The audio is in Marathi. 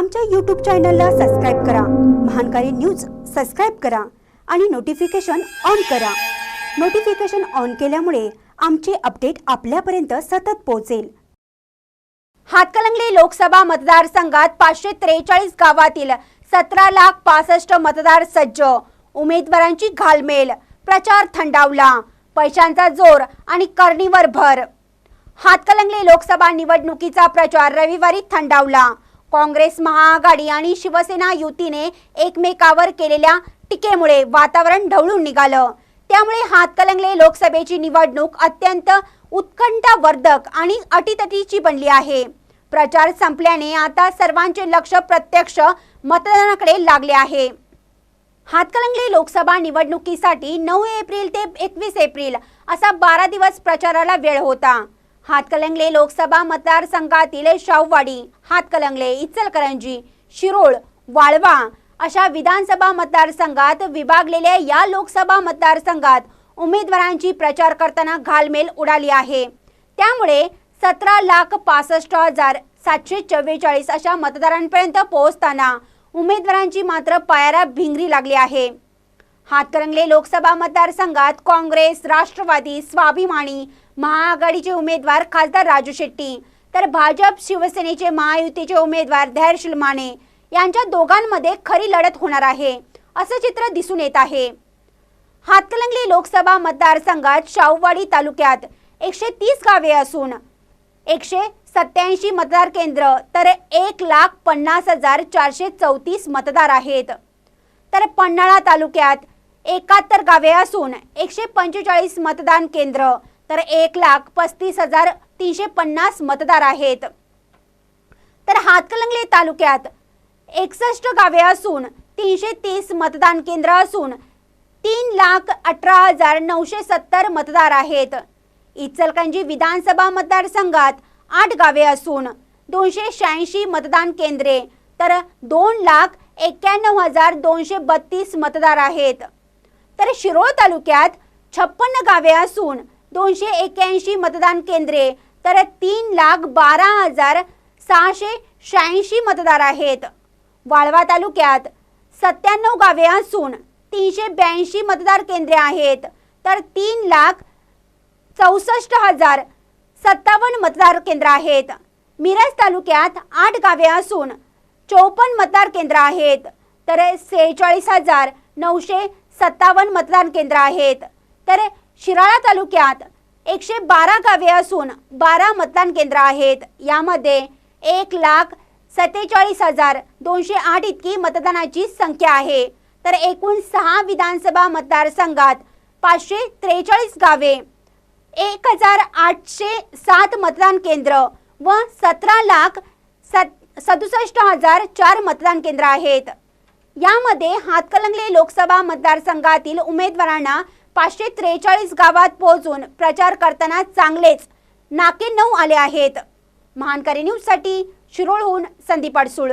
आमच्या यूट्यूब चॅनलला सबस्क्राईब करा. महानकारी न्यूज सबस्क्राईब करा आणि नोटिफिकेशन ऑन करा. नोटिफिकेशन ऑन केल्यामुळे आमचे अपडेट आपल्यापर्यंत सतत पोहोचेल. हातकलंगले लोकसभा मतदारसंघात पाचशे त्रेचाळीस गावातील सतरा लाख पासष्ट मतदार सज्ज. उमेदवारांची घालमेल. प्रचार थंडावला. पैशांचा जोर आणि करणीवर भर. हातकलंगले लोकसभा निवडणुकीचा प्रचार रविवारी थंडावला. काँग्रेस महाआघाडी आणि शिवसेना युतीने एकमेकावर केलेल्या टीकेमुळे वातावरण ढवळून निघालं. त्यामुळे हातकलंगले लोकसभेची निवडणूक अत्यंत उत्कंठावर्धक आणि अटीतटीची बनली आहे. प्रचार संपल्याने आता सर्वांचे लक्ष प्रत्यक्ष मतदानाकडे लागले आहे. हातकलंगले लोकसभा निवडणुकीसाठी नऊ एप्रिल ते एकवीस एप्रिल असा बारा दिवस प्रचाराला वेळ होता. हातकलंगले लोकसभा मतदारसंघातील शाहूवाडी हातकलंगले इचलकरंजी शिरोळ वाळवा अशा विधानसभा मतदारसंघात विभागलेल्या या लोकसभा मतदारसंघात उमेदवारांची प्रचार करताना घालमेल उडाली आहे. त्यामुळे सतरा लाख पासष्ट हजार सातशे चव्वेचाळीस अशा मतदारांपर्यंत पोहोचताना उमेदवारांची मात्र पायाला भिंगरी लागली आहे. हातकरंगले लोकसभा मतदारसंघात काँग्रेस राष्ट्रवादी स्वाभिमानी महाआघाडीचे उमेदवार खासदार राजू शेट्टी तर भाजप शिवसेनेचे महायुतीचे उमेदवार धैर्यशील माने यांच्या दोघांमध्ये खरी लढत होणार आहे असं चित्र दिसून येत आहे. हातकलंगले लोकसभा मतदारसंघात शाहूवाडी तालुक्यात एकशे तीस गावे असून एकशे सत्याऐंशी मतदार केंद्र तर एक लाख पन्नास हजार चारशे चौतीस मतदार आहेत. तर पन्हाळा तालुक्यात एकाहत्तर गावे असून एकशे पंचेचाळीस मतदान केंद्र तर एक लाख पस्तीस हजार तीनशे पन्नास मतदार आहेत. तर हातकलंगले तालुक्यात एकसष्ट गावे असून तीनशे तीस मतदान केंद्र असून तीन लाख अठरा हजार नऊशे सत्तर मतदार आहेत. इचलकंजी विधानसभा मतदारसंघात आठ गावे असून दोनशे शहाऐंशी मतदान केंद्रे तर दोन लाख एक्क्याण्णव हजार दोनशे बत्तीस मतदार आहेत. तर शिरोळ तालुक्यात छप्पन्न गावे असून दोनशे एक्याऐंशी मतदान केंद्रे तर तीन लाख बारा हजार सहाशे शहाऐंशी मतदार आहेत. वाळवा तालुक्यात सत्त्याण्णव गावे असून तीनशे ब्याऐंशी मतदार केंद्रे आहेत तर तीन लाख चौसष्ट हजार सत्तावन्न मतदार केंद्र आहेत. मिरज तालुक्यात आठ गावे असून चौपन्न मतदार केंद्र आहेत तर सेहेचाळीस हजार नऊशे सत्तावन्न मतदान केंद्र आहेत. तर शिराळा तालुक्यात एकशे बारा गावे असून बारा मतदान केंद्र आहेत. यामध्ये एक लाख सत्तेचाळीस हजार दोनशे आठ इतकी मतदानाची संख्या आहे. तर एकूण सहा विधानसभा मतदारसंघात पाचशे त्रेचाळीस गावे एक हजार आठशे सात मतदान केंद्र व सतरा लाख सत सदुसष्ट हजार चार मतदान केंद्र आहेत. यामध्ये हातकलंगले लोकसभा मतदारसंघातील उमेदवारांना पाचशे त्रेचाळीस गावात पोहोचून प्रचार करताना चांगलेच नाके नऊ आले आहेत. महानकारी न्यूजसाठी शिरोळहून संदीप अडसूळ.